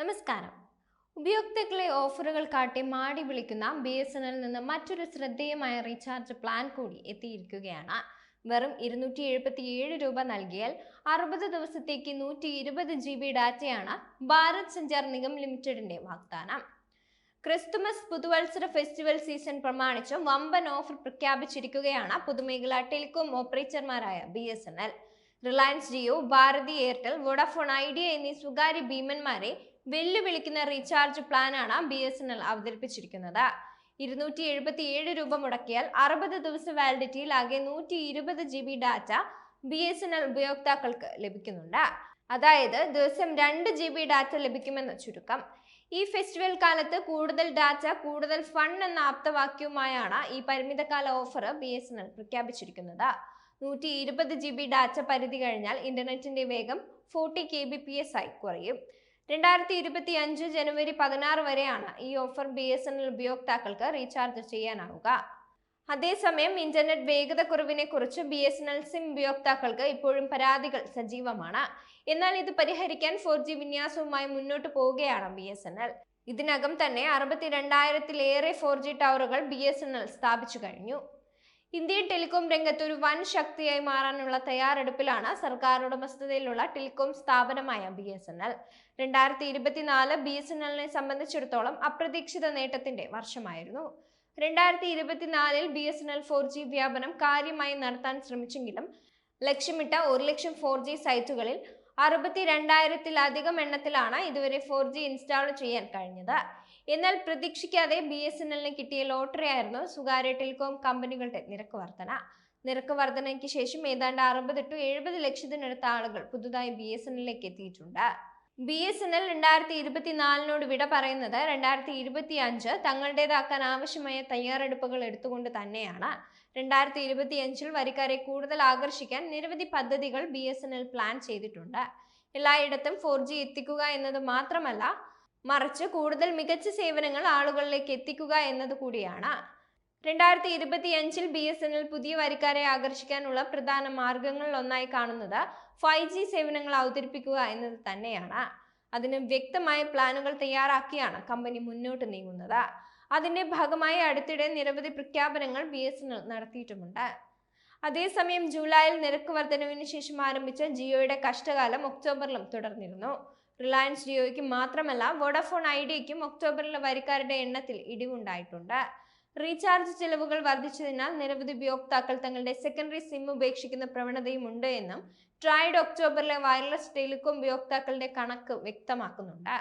നമസ്കാരം. ഉപയോക്താക്കളെ ഓഫറുകൾ കാട്ടി മാടി വിളിക്കുന്ന ബി എസ് എൻ എല്ലിൽ നിന്ന് മറ്റൊരു ശ്രദ്ധേയമായ റീചാർജ് പ്ലാൻ കൂടി എത്തിയിരിക്കുകയാണ്. വെറും ഇരുന്നൂറ്റി എഴുപത്തി ഏഴ് രൂപ നൽകിയാൽ അറുപത് ദിവസത്തേക്ക് നൂറ്റി ഇരുപത് ജി ബി ഡാറ്റയാണ് ഭാരത് സഞ്ചാർ നിഗം ലിമിറ്റഡിന്റെ വാഗ്ദാനം. ക്രിസ്തുമസ് പുതുവത്സര ഫെസ്റ്റിവൽ സീസൺ പ്രമാണിച്ച് വമ്പൻ ഓഫർ പ്രഖ്യാപിച്ചിരിക്കുകയാണ് പൊതുമേഖലാ telecom ഓപ്പറേറ്റർമാരായ B S N L. Reliance Jio Bharti Airtel Vodafone Idea എന്നീ സ്വകാര്യ ഭീമന്മാരെ വെല്ലുവിളിക്കുന്ന റീചാർജ് പ്ലാനാണ് ബി എസ് എൻ എൽ അവതരിപ്പിച്ചിരിക്കുന്നത്. ഇരുന്നൂറ്റി എഴുപത്തി ഏഴ് രൂപ മുടക്കിയാൽ അറുപത് ദിവസം വാലിഡിറ്റിയിൽ ആകെ നൂറ്റി ഇരുപത് G B data B S N L ഉപയോക്താക്കൾക്ക് ലഭിക്കുന്നുണ്ട്. അതായത് ദിവസം രണ്ട് ജി ബി ഡാറ്റ ലഭിക്കുമെന്ന് ചുരുക്കം. ഈ ഫെസ്റ്റിവൽ കാലത്ത് കൂടുതൽ ഡാറ്റ കൂടുതൽ ഫണ്ട് എന്ന ആപ്തവാക്യവുമായാണ് ഈ പരിമിതകാല offer B S N L പ്രഖ്യാപിച്ചിരിക്കുന്നത്. നൂറ്റി ഇരുപത് ജി ബി ഡാറ്റ പരിധി കഴിഞ്ഞാൽ ഇന്റർനെറ്റിന്റെ വേഗം forty K B P S ആയി കുറയും. രണ്ടായിരത്തി ഇരുപത്തി അഞ്ച് ജനുവരി പതിനാറ് വരെയാണ് ഈ offer B S N L ഉപയോക്താക്കൾക്ക് റീചാർജ് ചെയ്യാനാവുക. അതേസമയം ഇന്റർനെറ്റ് വേഗത കുറവിനെ കുറിച്ച് B S N L SIM ഉപയോക്താക്കൾക്ക് ഇപ്പോഴും പരാതികൾ സജീവമാണ്. എന്നാൽ ഇത് പരിഹരിക്കാൻ ഫോർ ജി വിന്യാസവുമായി മുന്നോട്ട് പോവുകയാണ് ബി എസ് എൻ എൽ ഇതിനകം തന്നെ അറുപത്തിരണ്ടായിരത്തിലേറെ ഫോർ ജി ടവറുകൾ ബി എസ് എൻ എൽ സ്ഥാപിച്ചു കഴിഞ്ഞു. ഇന്ത്യൻ ടെലികോം രംഗത്ത് ഒരു വൻ ശക്തിയായി മാറാനുള്ള തയ്യാറെടുപ്പിലാണ് സർക്കാർ ഉടമസ്ഥതയിലുള്ള ടെലികോം സ്ഥാപനമായ ബി എസ് എൻ എൽ. രണ്ടായിരത്തി ഇരുപത്തിനാല് ബി എസ് എൻ എല്ലിനെ സംബന്ധിച്ചിടത്തോളം അപ്രതീക്ഷിത നേട്ടത്തിന്റെ വർഷമായിരുന്നു. രണ്ടായിരത്തി ഇരുപത്തിനാലിൽ B S N L four G വ്യാപനം കാര്യമായി നടത്താൻ ശ്രമിച്ചെങ്കിലും ലക്ഷ്യമിട്ട ഒരു ലക്ഷം ഫോർ ജി സൈറ്റുകളിൽ അറുപത്തി രണ്ടായിരത്തിലധികം എണ്ണത്തിലാണ് ഇതുവരെ ഫോർ ജി ഇൻസ്റ്റാൾ ചെയ്യാൻ കഴിഞ്ഞത്. എന്നാൽ പ്രതീക്ഷിക്കാതെ ബി എസ് എൻ എല്ലിന് കിട്ടിയ ലോട്ടറി ആയിരുന്നു സ്വകാര്യ ടെലികോം കമ്പനികളുടെ നിരക്ക് വർധന. നിരക്ക് വർധനയ്ക്ക് ശേഷം ഏതാണ്ട് അറുപത് ടു എഴുപത് ലക്ഷത്തിനടുത്ത ആളുകൾ പുതുതായി ബി എസ് എൻ എല്ലിലേക്ക് എത്തിയിട്ടുണ്ട്. ബി എസ് എൻ എൽ രണ്ടായിരത്തി ഇരുപത്തിനാലിനോട് വിട പറയുന്നത് രണ്ടായിരത്തി ഇരുപത്തി അഞ്ച് തങ്ങളുടേതാക്കാൻ ആവശ്യമായ തയ്യാറെടുപ്പുകൾ എടുത്തുകൊണ്ട് തന്നെയാണ്. രണ്ടായിരത്തി ഇരുപത്തി അഞ്ചിൽ വരിക്കാരെ കൂടുതൽ ആകർഷിക്കാൻ നിരവധി പദ്ധതികൾ B S N L plan ചെയ്തിട്ടുണ്ട്. എല്ലായിടത്തും ഫോർ ജി എത്തിക്കുക എന്നത് മാത്രമല്ല മറിച്ച് കൂടുതൽ മികച്ച സേവനങ്ങൾ ആളുകളിലേക്ക് എത്തിക്കുക എന്നത് കൂടിയാണ്. രണ്ടായിരത്തി ഇരുപത്തി അഞ്ചിൽ ബി എസ് എൻ എൽ പുതിയ വരിക്കാരെ ആകർഷിക്കാനുള്ള പ്രധാന മാർഗങ്ങളിൽ ഒന്നായി കാണുന്നത് ഫൈവ് ജി സേവനങ്ങൾ അവതരിപ്പിക്കുക എന്നത് തന്നെയാണ്. അതിന് വ്യക്തമായ പ്ലാനുകൾ തയ്യാറാക്കിയാണ് കമ്പനി മുന്നോട്ട് നീങ്ങുന്നത്. അതിന്റെ ഭാഗമായി അടുത്തിടെ നിരവധി പ്രഖ്യാപനങ്ങൾ ബി എസ് എൻ എൽ നടത്തിയിട്ടുമുണ്ട്. അതേസമയം ജൂലൈയിൽ നിരക്ക് വർധനവിന് ശേഷം ആരംഭിച്ച ജിയോയുടെ കഷ്ടകാലം ഒക്ടോബറിലും തുടർന്നിരുന്നു. റിലയൻസ് ജിയോയ്ക്ക് മാത്രമല്ല വോഡഫോൺ ഐഡിയയ്ക്കും ഒക്ടോബറിലെ വരിക്കാരുടെ എണ്ണത്തിൽ ഇടിവുണ്ടായിട്ടുണ്ട്. റീചാർജ് ചെലവുകൾ വർദ്ധിച്ചതിനാൽ നിരവധി ഉപയോക്താക്കൾ തങ്ങളുടെ സെക്കൻഡറി സിം ഉപേക്ഷിക്കുന്ന പ്രവണതയും ഉണ്ട് എന്നും ട്രൈഡ് ഒക്ടോബറിലെ വയർലെസ് ടെലികോം ഉപയോക്താക്കളുടെ കണക്ക് വ്യക്തമാക്കുന്നുണ്ട്.